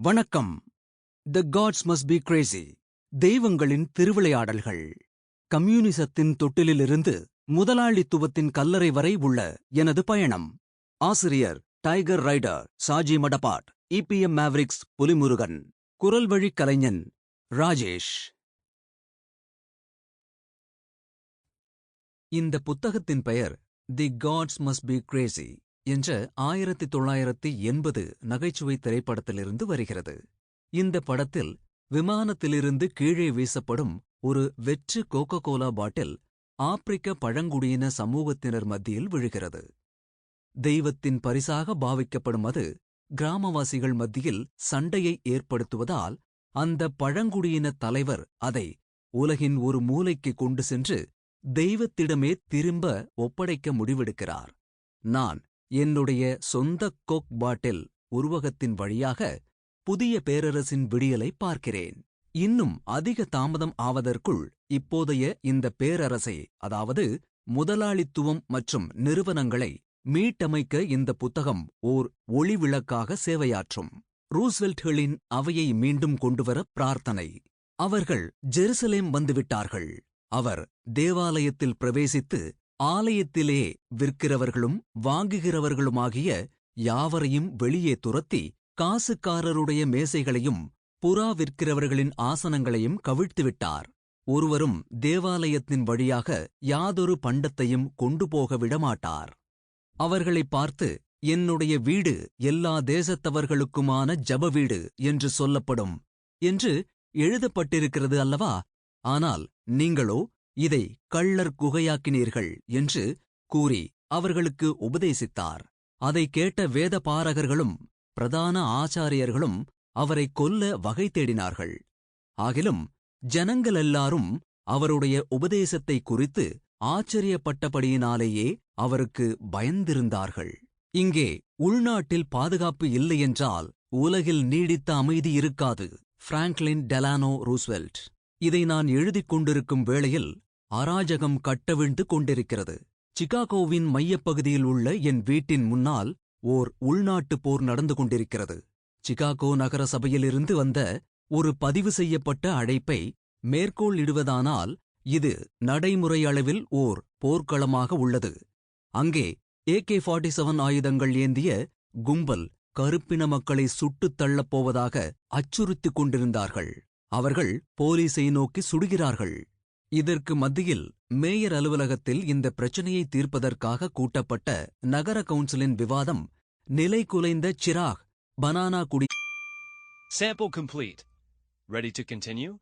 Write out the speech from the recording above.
வணக்கம். The gods must be crazy தெய்வங்களின் திருவிளையாடல்கள். கம்யூனிசத்தின் தொட்டிலிலிருந்து முதலாளித்துவத்தின் கல்லறை வரை உள்ள எனது பயணம். ஆசிரியர் tiger rider Saji Madapat EPM mavericks Pulimurugan குரல் வழி கலைஞன் ராஜேஷ். இந்த புத்தகத்தின் பெயர் the gods must be crazy என்ற ஆயிரத்தி தொள்ளாயிரத்தி எண்பது நகைச்சுவை திரைப்படத்திலிருந்து வருகிறது. இந்த படத்தில் விமானத்திலிருந்து கீழே வீசப்படும் ஒரு வெற்று கோகோ கோலா பாட்டில் ஆப்பிரிக்க பழங்குடியின சமூகத்தினர் மத்தியில் விழுகிறது. தெய்வத்தின் பரிசாக பாவிக்கப்படும் அது கிராமவாசிகள் மத்தியில் சண்டையை ஏற்படுத்துவதால் அந்த பழங்குடியின தலைவர் அதை உலகின் ஒரு மூலைக்கு கொண்டு சென்று தெய்வத்திடமே திரும்ப ஒப்படைக்க முடிவெடுக்கிறார். நான் என்னுடைய சொந்த கோக் பாட்டில் உருவகத்தின் வழியாக புதிய பேரரசின் விடியலை பார்க்கிறேன். இன்னும் அதிக தாமதம் ஆவதற்குள் இப்போதைய இந்த பேரரசை அதாவது முதலாளித்துவம் மற்றும் நிறுவனங்களை மீட்டமைக்க இந்த புத்தகம் ஓர் ஒளிவிளக்காக சேவையாற்றும். ரூஸ்வெல்ட்களின் அவையை மீண்டும் கொண்டுவர பிரார்த்தனை. அவர்கள் ஜெருசலேம் வந்துவிட்டார்கள். அவர் தேவாலயத்தில் பிரவேசித்து ஆலயத்திலே விற்கிறவர்களும் வாங்குகிறவர்களுமாகிய யாவரையும் வெளியே துரத்தி காசுக்காரருடைய மேசைகளையும் புறா விற்கிறவர்களின் ஆசனங்களையும் கவிழ்த்துவிட்டார். ஒருவரும் தேவாலயத்தின் வழியாக யாதொரு பண்டத்தையும் கொண்டு போக விடமாட்டார். அவர்களைப் பார்த்து என்னுடைய வீடு எல்லா தேசத்தவர்களுக்குமான ஜப வீடு என்று சொல்லப்படும் என்று எழுதப்பட்டிருக்கிறது அல்லவா? ஆனால் நீங்களோ இதை கள்ளர் குகையாக்கினீர்கள் என்று கூறி அவர்களுக்கு உபதேசித்தார். அதை கேட்ட வேத பாரகர்களும் பிரதான ஆச்சாரியர்களும் அவரை கொல்ல வகை தேடினார்கள். ஆகிலும் ஜனங்களெல்லாரும் அவருடைய உபதேசத்தை குறித்து ஆச்சரியப்பட்டபடியினாலேயே அவருக்கு பயந்திருந்தார்கள். இங்கே உள்நாட்டில் பாதுகாப்பு இல்லையென்றால் உலகில் நீடித்த அமைதி இருக்காது பிராங்க்லின் டெலானோ ரூஸ்வெல்ட். இதை நான் எழுதிக் கொண்டிருக்கும் வேளையில் அராஜகம் கட்டவிழ்ந்து கொண்டிருக்கிறது. சிகாகோவின் மையப்பகுதியில் உள்ள என் வீட்டின் முன்னால் ஓர் உள்நாட்டுப் போர் நடந்து கொண்டிருக்கிறது. சிகாகோ நகர சபையிலிருந்து வந்த ஒரு பதிவு செய்யப்பட்ட அழைப்பை மேற்கோள் இடுவதானால் இது நடைமுறை அளவில் ஓர் போர்க்களமாக உள்ளது. அங்கே ஏகே ஃபார்ட்டி செவன் ஆயுதங்கள் ஏந்திய கும்பல் கருப்பின மக்களை சுட்டுத் தள்ளப் போவதாக அச்சுறுத்திக் கொண்டிருந்தார்கள். அவர்கள் போலீஸை நோக்கி சுடுகிறார்கள். இதற்கு மத்தியில் மேயர் அலுவலகத்தில் இந்த பிரச்சனையை தீர்ப்பதற்காக கூட்டப்பட்ட நகர கவுன்சிலின் விவாதம் நிலை குலைந்த சிராக் பனானா குடி Sample complete. Ready to continue?